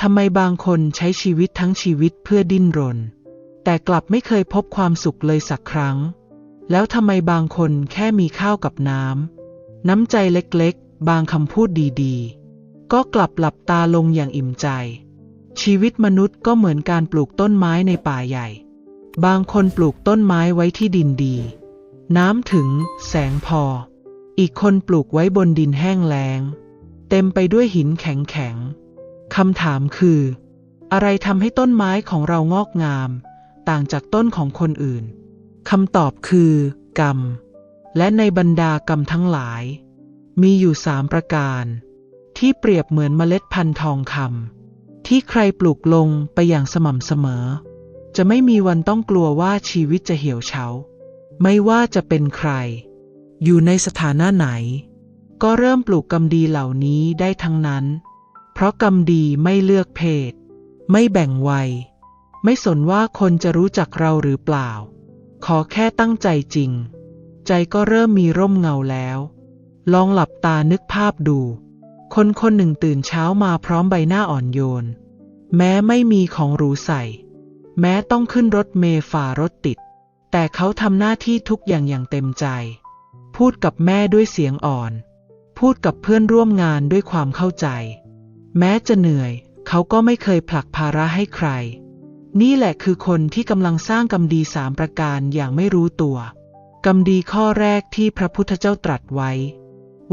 ทำไมบางคนใช้ชีวิตทั้งชีวิตเพื่อดิ้นรน แต่กลับไม่เคยพบความสุขเลยสักครั้ง แล้วทำไมบางคนแค่มีข้าวกับน้ำน้ำใจเล็กๆ บางคำพูดดีๆ ก็กลับหลับตาลงอย่างอิ่มใจ ชีวิตมนุษย์ก็เหมือนการปลูกต้นไม้ในป่าใหญ่ บางคนปลูกต้นไม้ไว้ที่ดินดี น้ำถึง แสงพอ อีกคนปลูกไว้บนดินแห้งแล้ง เต็มไปด้วยหินแข็งๆ คำถามคือ อะไรทำให้ต้นไม้ของเรางอกงาม ต่างจากต้นของคนอื่นคำตอบคือ กรรม และในบรรดากรรมทั้งหลาย มีอยู่สามประการ ที่เปรียบเหมือนเมล็ดพันธุ์ทองคำที่ใครปลูกลงไปอย่างสม่ำเสมอ จะไม่มีวันต้องกลัวว่าชีวิตจะเหี่ยวเฉาไม่ว่าจะเป็นใคร อยู่ในสถานะไหน ก็เริ่มปลูกกรรมดีเหล่านี้ได้ทั้งนั้น เพราะกรรมดีไม่เลือกเพศ ไม่แบ่งวัย ไม่สนว่าคนจะรู้จักเราหรือเปล่า ขอแค่ตั้งใจจริง ใจก็เริ่มมีร่มเงาแล้ว ลองหลับตานึกภาพดู คนคนหนึ่งตื่นเช้ามาพร้อมใบหน้าอ่อนโยน แม้ไม่มีของหรูใส่ แม้ต้องขึ้นรถเมล์ฝ่ารถติด แต่เขาทำหน้าที่ทุกอย่างอย่างเต็มใจ พูดกับแม่ด้วยเสียงอ่อน พูดกับเพื่อนร่วมงานด้วยความเข้าใจ แม้จะเหนื่อย เขาก็ไม่เคยผลักภาระให้ใคร นี่แหละคือคนที่กำลังสร้างกรรมดีสามประการอย่างไม่รู้ตัว กรรมดีข้อแรกที่พระพุทธเจ้าตรัสไว้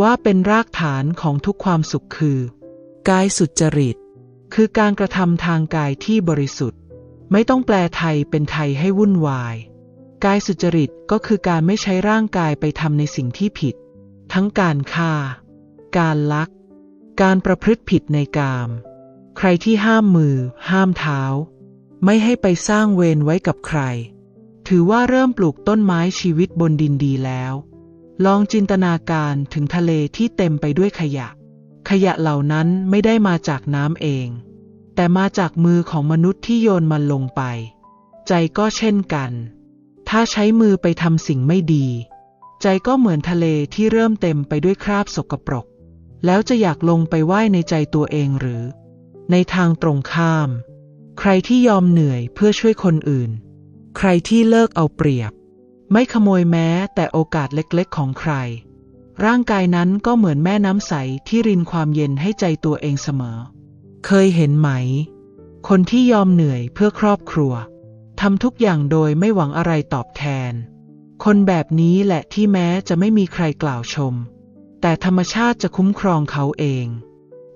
ว่าเป็นรากฐานของทุกความสุขคือ กายสุจริต คือการกระทำทางกายที่บริสุทธิ์ ไม่ต้องแปลไทยเป็นไทยให้วุ่นวาย กายสุจริตก็คือการไม่ใช้ร่างกายไปทำในสิ่งที่ผิด ทั้งการฆ่า การลัก การประพฤติผิดในกาม ใครที่ห้ามมือ ห้ามเท้า ไม่ให้ไปสร้างเวรไว้กับใคร ถือว่าเริ่มปลูกต้นไม้ชีวิตบนดินดีแล้ว ลองจินตนาการถึงทะเลที่เต็มไปด้วยขยะ ขยะเหล่านั้นไม่ได้มาจากน้ำเอง แต่มาจากมือของมนุษย์ที่โยนมันลงไป ใจก็เช่นกัน ถ้าใช้มือไปทำสิ่งไม่ดี ใจก็เหมือนทะเลที่เริ่มเต็มไปด้วยคราบสกปรก แล้วจะอยากลงไปว่ายในใจตัวเองหรือ ในทางตรงข้าม ใครที่ยอมเหนื่อยเพื่อช่วยคนอื่น ใครที่เลิกเอาเปรียบ ไม่ขโมยแม้แต่โอกาสเล็กๆของใคร ร่างกายนั้นก็เหมือนแม่น้ำใสที่รินความเย็นให้ใจตัวเองเสมอ เคยเห็นไหม คนที่ยอมเหนื่อยเพื่อครอบครัวทำทุกอย่างโดยไม่หวังอะไรตอบแทน คนแบบนี้แหละที่แม้จะไม่มีใครกล่าวชม แต่ธรรมชาติจะคุ้มครองเขาเอง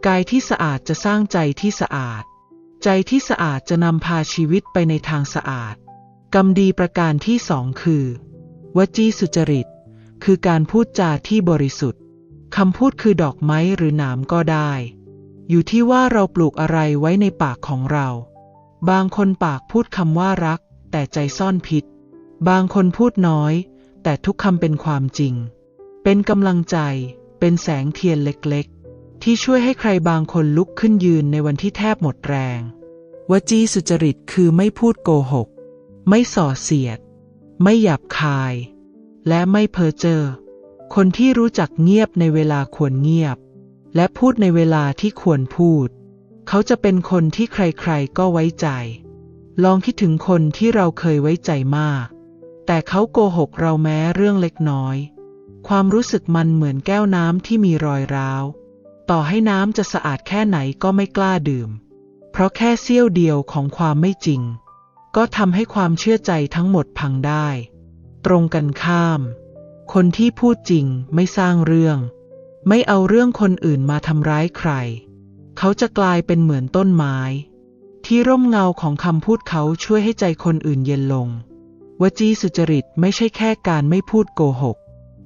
กายที่สะอาดจะสร้างใจที่สะอาด ใจที่สะอาดจะนำพาชีวิตไปในทางสะอาด กรรมดีประการที่สองคือ วจีสุจริต คือการพูดจาที่บริสุทธิ์คำพูดคือดอกไม้หรือหนามก็ได้ อยู่ที่ว่าเราปลูกอะไรไว้ในปากของเรา บางคนปากพูดคำว่ารัก แต่ใจซ่อนพิษ บางคนพูดน้อย แต่ทุกคำเป็นความจริง เป็นกำลังใจ เป็นแสงเทียนเล็กๆ ที่ช่วยให้ใครบางคนลุกขึ้นยืนในวันที่แทบหมดแรง วจีสุจริตคือไม่พูดโกหก ไม่ส่อเสียด ไม่หยาบคาย และไม่เพ้อเจ้อ คนที่รู้จักเงียบในเวลาควรเงียบ และพูดในเวลาที่ควรพูด เขาจะเป็นคนที่ใครๆ ก็ไว้ใจ ลองคิดถึงคนที่เราเคยไว้ใจมาก แต่เขาโกหกเราแม้เรื่องเล็กน้อย ความรู้สึกมันเหมือนแก้วน้ำที่มีรอยร้าว ต่อให้น้ำจะสะอาดแค่ไหนก็ไม่กล้าดื่ม เพราะแค่เสี้ยวเดียวของความไม่จริง ก็ทำให้ความเชื่อใจทั้งหมดพังได้ ตรงกันข้าม คนที่พูดจริงไม่สร้างเรื่อง ไม่เอาเรื่องคนอื่นมาทำร้ายใคร เขาจะกลายเป็นเหมือนต้นไม้ ที่ร่มเงาของคำพูดเขาช่วยให้ใจคนอื่นเย็นลง วจีสุจริตไม่ใช่แค่การไม่พูดโกหก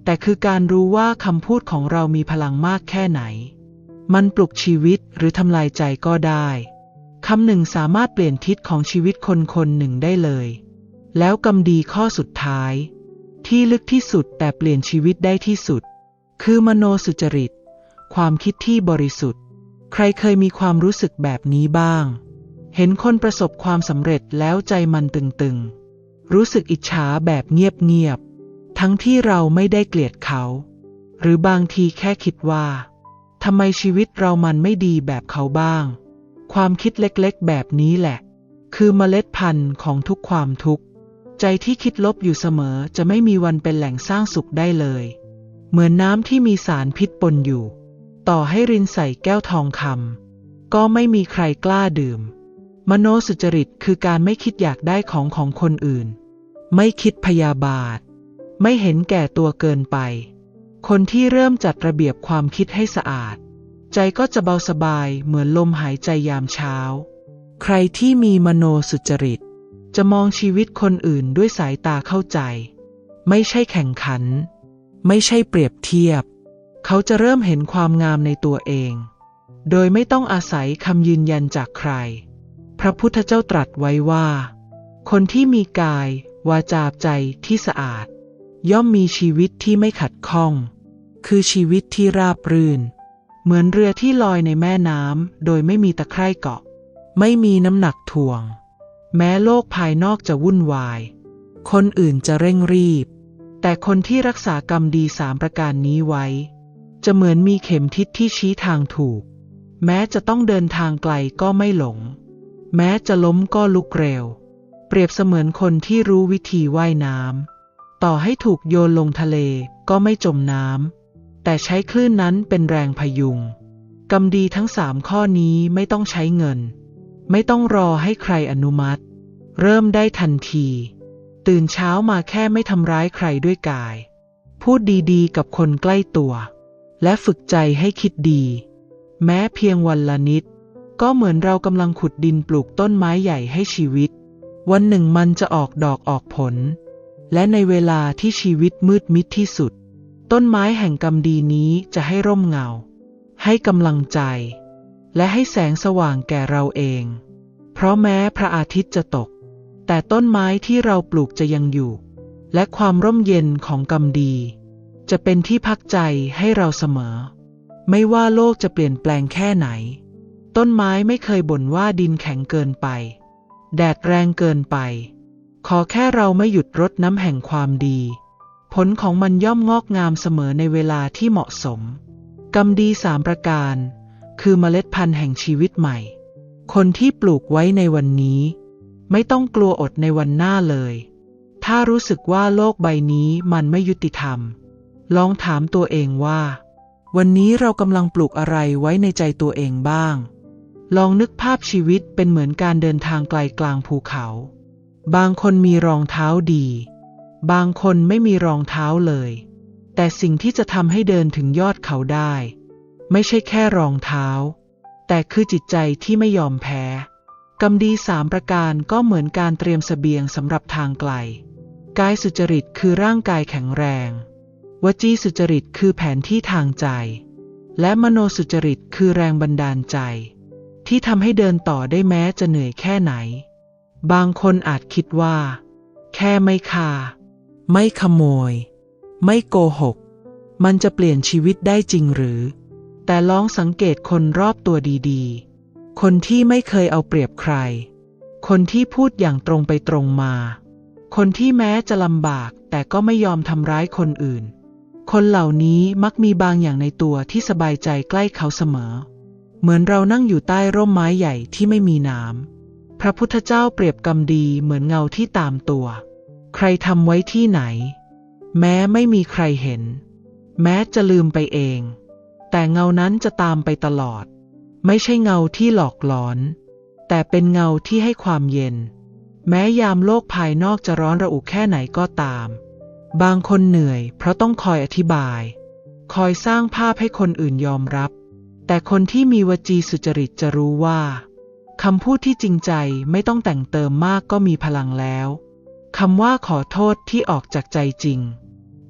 แต่คือการรู้ว่าคำพูดของเรามีพลังมากแค่ไหน มันปลุกชีวิตหรือทำลายใจก็ได้คำหนึ่งสามารถเปลี่ยนทิศของชีวิตคนคนหนึ่งได้เลย แล้วกำดีข้อสุดท้าย ที่ลึกที่สุดแต่เปลี่ยนชีวิตได้ที่สุด คือมโนสุจริต ความคิดที่บริสุทธิ์ ใครเคยมีความรู้สึกแบบนี้บ้าง เห็นคนประสบความสำเร็จแล้วใจมันตึงๆ รู้สึกอิจฉาแบบเงียบๆ ทั้งที่เราไม่ได้เกลียดเขา หรือบางทีแค่คิดว่าทำไมชีวิตเรามันไม่ดีแบบเขาบ้าง ความคิดเล็กๆ แบบนี้แหละ คือเมล็ดพันธุ์ของทุกความทุกข์ ใจที่คิดลบอยู่เสมอจะไม่มีวันเป็นแหล่งสร้างสุขได้เลย เหมือนน้ำที่มีสารพิษปนอยู่ ต่อให้รินใส่แก้วทองคำก็ไม่มีใครกล้าดื่ม มโนสุจริตคือการไม่คิดอยากได้ของของคนอื่น ไม่คิดพยาบาท ไม่เห็นแก่ตัวเกินไป คนที่เริ่มจัดระเบียบความคิดให้สะอาด ใจก็จะเบาสบายเหมือนลมหายใจยามเช้า ใครที่มีมโนสุจริต จะมองชีวิตคนอื่นด้วยสายตาเข้าใจ ไม่ใช่แข่งขัน ไม่ใช่เปรียบเทียบ เขาจะเริ่มเห็นความงามในตัวเอง โดยไม่ต้องอาศัยคำยืนยันจากใคร พระพุทธเจ้าตรัสไว้ว่า คนที่มีกายวาจาใจที่สะอาด ย่อมมีชีวิตที่ไม่ขัดข้อง คือชีวิตที่ราบรื่น เหมือนเรือที่ลอยในแม่น้ำโดยไม่มีตะไคร่เกาะ ไม่มีน้ำหนักถ่วง แม้โลกภายนอกจะวุ่นวาย คนอื่นจะเร่งรีบ แต่คนที่รักษากรรมดีสามประการนี้ไว้ จะเหมือนมีเข็มทิศที่ชี้ทางถูก แม้จะต้องเดินทางไกลก็ไม่หลง แม้จะล้มก็ลุกเร็ว เปรียบเสมือนคนที่รู้วิธีว่ายน้ำ ต่อให้ถูกโยนลงทะเลก็ไม่จมน้ำแต่ใช้คลื่นนั้นเป็นแรงพยุงกรรมดีทั้งสามข้อนี้ไม่ต้องใช้เงิน ไม่ต้องรอให้ใครอนุมัติ เริ่มได้ทันที ตื่นเช้ามาแค่ไม่ทำร้ายใครด้วยกาย พูดดีๆ กับคนใกล้ตัว และฝึกใจให้คิดดี แม้เพียงวันละนิด ก็เหมือนเรากำลังขุดดินปลูกต้นไม้ใหญ่ให้ชีวิต วันหนึ่งมันจะออกดอกออกผล และในเวลาที่ชีวิตมืดมิดที่สุด ต้นไม้แห่งกรรมดีนี้จะให้ร่มเงา ให้กำลังใจ และให้แสงสว่างแก่เราเอง เพราะแม้พระอาทิตย์จะตก แต่ต้นไม้ที่เราปลูกจะยังอยู่ และความร่มเย็นของกรรมดี จะเป็นที่พักใจให้เราเสมอ ไม่ว่าโลกจะเปลี่ยนแปลงแค่ไหน ต้นไม้ไม่เคยบ่นว่าดินแข็งเกินไป แดดแรงเกินไป ขอแค่เราไม่หยุดรดน้ำแห่งความดี ผลของมันย่อมงอกงามเสมอในเวลาที่เหมาะสม กรรมดีสามประการ คือเมล็ดพันธุ์แห่งชีวิตใหม่ คนที่ปลูกไว้ในวันนี้ ไม่ต้องกลัวอดในวันหน้าเลย ถ้ารู้สึกว่าโลกใบนี้มันไม่ยุติธรรม ลองถามตัวเองว่า วันนี้เรากำลังปลูกอะไรไว้ในใจตัวเองบ้าง ลองนึกภาพชีวิตเป็นเหมือนการเดินทางไกลกลางภูเขา บางคนมีรองเท้าดี บางคนไม่มีรองเท้าเลย แต่สิ่งที่จะทำให้เดินถึงยอดเขาได้ ไม่ใช่แค่รองเท้า แต่คือจิตใจที่ไม่ยอมแพ้กรรมดีสามประการก็เหมือนการเตรียมเสบียงสำหรับทางไกล กายสุจริตคือร่างกายแข็งแรง วจีสุจริตคือแผนที่ทางใจ และมโนสุจริตคือแรงบันดาลใจ ที่ทำให้เดินต่อได้แม้จะเหนื่อยแค่ไหน บางคนอาจคิดว่า แค่ไม่ฆ่า ไม่ขโมย ไม่โกหก มันจะเปลี่ยนชีวิตได้จริงหรือ แต่ลองสังเกตคนรอบตัวดีๆ คนที่ไม่เคยเอาเปรียบใคร คนที่พูดอย่างตรงไปตรงมา คนที่แม้จะลำบากแต่ก็ไม่ยอมทำร้ายคนอื่น คนเหล่านี้มักมีบางอย่างในตัวที่สบายใจใกล้เขาเสมอ เหมือนเรานั่งอยู่ใต้ร่มไม้ใหญ่ที่ไม่มีน้ำ พระพุทธเจ้าเปรียบกรรมดีเหมือนเงาที่ตามตัว ใครทำไว้ที่ไหน แม้ไม่มีใครเห็น แม้จะลืมไปเอง แต่เงานั้นจะตามไปตลอด ไม่ใช่เงาที่หลอกหลอน แต่เป็นเงาที่ให้ความเย็น แม้ยามโลกภายนอกจะร้อนระอุแค่ไหนก็ตาม บางคนเหนื่อย เพราะต้องคอยอธิบาย คอยสร้างภาพให้คนอื่นยอมรับ แต่คนที่มีวจีสุจริตจะรู้ว่า คำพูดที่จริงใจไม่ต้องแต่งเติมมากก็มีพลังแล้วคำว่าขอโทษที่ออกจากใจจริง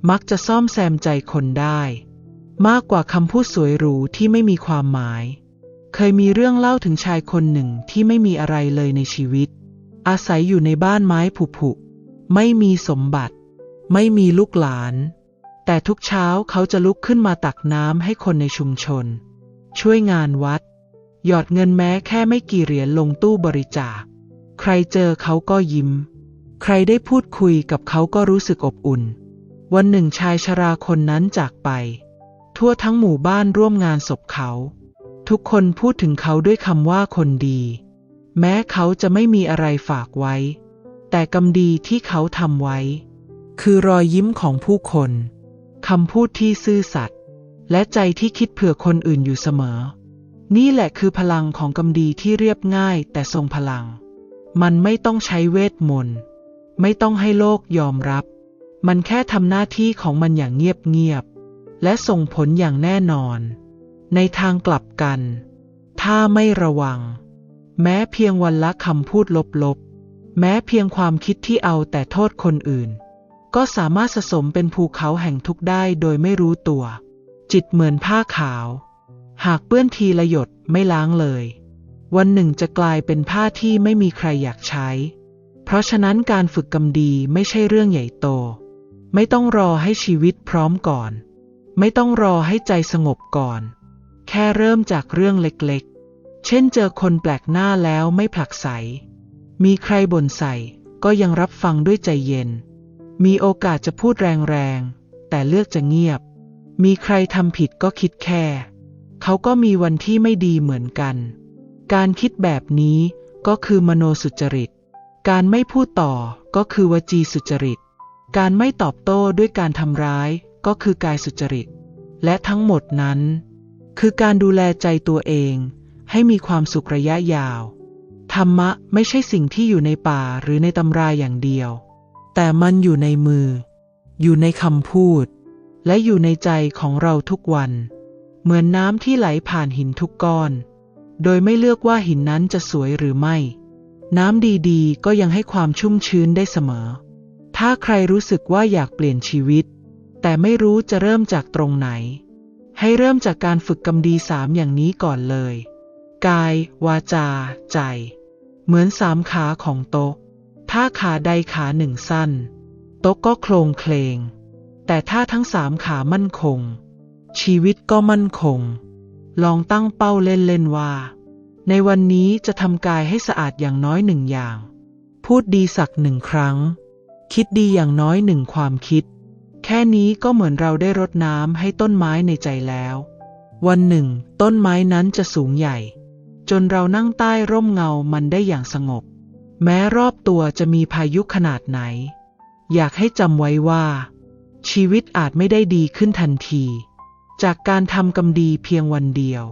มักจะซ่อมแซมใจคนได้ มากกว่าคำพูดสวยหรูที่ไม่มีความหมาย เคยมีเรื่องเล่าถึงชายคนหนึ่งที่ไม่มีอะไรเลยในชีวิต อาศัยอยู่ในบ้านไม้ผุๆไม่มีสมบัติ ไม่มีลูกหลาน แต่ทุกเช้าเขาจะลุกขึ้นมาตักน้ำให้คนในชุมชน ช่วยงานวัด หยอดเงินแม้แค่ไม่กี่เหรียญลงตู้บริจาค ใครเจอเขาก็ยิ้ม ใครได้พูดคุยกับเขาก็รู้สึกอบอุ่น วันหนึ่งชายชราคนนั้นจากไป ทั่วทั้งหมู่บ้านร่วมงานศพเขา ทุกคนพูดถึงเขาด้วยคำว่าคนดี แม้เขาจะไม่มีอะไรฝากไว้ แต่กรรมดีที่เขาทำไว้ คือรอยยิ้มของผู้คนคำพูดที่ซื่อสัตย์และใจที่คิดเผื่อคนอื่นอยู่เสมอ นี่แหละคือพลังของกรรมดีที่เรียบง่ายแต่ทรงพลัง มันไม่ต้องใช้เวทมนต์ ไม่ต้องให้โลกยอมรับ มันแค่ทำหน้าที่ของมันอย่างเงียบๆ และส่งผลอย่างแน่นอน ในทางกลับกัน ถ้าไม่ระวัง แม้เพียงวันละคำพูดลบๆ แม้เพียงความคิดที่เอาแต่โทษคนอื่น ก็สามารถสะสมเป็นภูเขาแห่งทุกข์ได้โดยไม่รู้ตัว จิตเหมือนผ้าขาว หากเปื้อนทีละหยดไม่ล้างเลย วันหนึ่งจะกลายเป็นผ้าที่ไม่มีใครอยากใช้ เพราะฉะนั้นการฝึกกรรมดีไม่ใช่เรื่องใหญ่โต ไม่ต้องรอให้ชีวิตพร้อมก่อน ไม่ต้องรอให้ใจสงบก่อน แค่เริ่มจากเรื่องเล็กๆ เช่นเจอคนแปลกหน้าแล้วไม่ผลักไสมีใครบ่นใส่ก็ยังรับฟังด้วยใจเย็น มีโอกาสจะพูดแรงๆ แต่เลือกจะเงียบ มีใครทำผิดก็คิดแค่ เขาก็มีวันที่ไม่ดีเหมือนกัน การคิดแบบนี้ก็คือมโนสุจริต การไม่พูดต่อก็คือวจีสุจริต การไม่ตอบโต้ด้วยการทำร้ายก็คือกายสุจริต และทั้งหมดนั้น คือการดูแลใจตัวเองให้มีความสุขระยะยาว ธรรมะไม่ใช่สิ่งที่อยู่ในป่าหรือในตำราอย่างเดียว แต่มันอยู่ในมือ อยู่ในคำพูด และอยู่ในใจของเราทุกวัน เหมือนน้ำที่ไหลผ่านหินทุกก้อน โดยไม่เลือกว่าหินนั้นจะสวยหรือไม่ น้ำดีๆ ก็ยังให้ความชุ่มชื้นได้เสมอ ถ้าใครรู้สึกว่าอยากเปลี่ยนชีวิต แต่ไม่รู้จะเริ่มจากตรงไหน ให้เริ่มจากการฝึกกำดีสามอย่างนี้ก่อนเลย กาย วาจา ใจ เหมือนสามขาของโต๊ะ ถ้าขาใดขาหนึ่งสั้น โต๊ะก็โครงเคลง แต่ถ้าทั้งสามขามั่นคง ชีวิตก็มั่นคง ลองตั้งเป้าเล่นๆว่า ในวันนี้จะทำกายให้สะอาดอย่างน้อยหนึ่งอย่าง พูดดีสักหนึ่งครั้ง คิดดีอย่างน้อยหนึ่งความคิด แค่นี้ก็เหมือนเราได้รดน้ำให้ต้นไม้ในใจแล้ว วันหนึ่ง ต้นไม้นั้นจะสูงใหญ่ จนเรานั่งใต้ร่มเงามันได้อย่างสงบ แม้รอบตัวจะมีพายุขนาดไหน อยากให้จำไว้ว่า ชีวิตอาจไม่ได้ดีขึ้นทันที จากการทำกรรมดีเพียงวันเดียว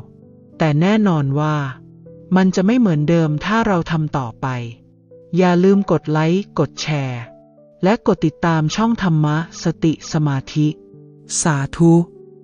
แต่แน่นอนว่า มันจะไม่เหมือนเดิมถ้าเราทำต่อไป อย่าลืมกดไลค์ กดแชร์ และกดติดตามช่องธรรมะสติสมาธิ สาธุ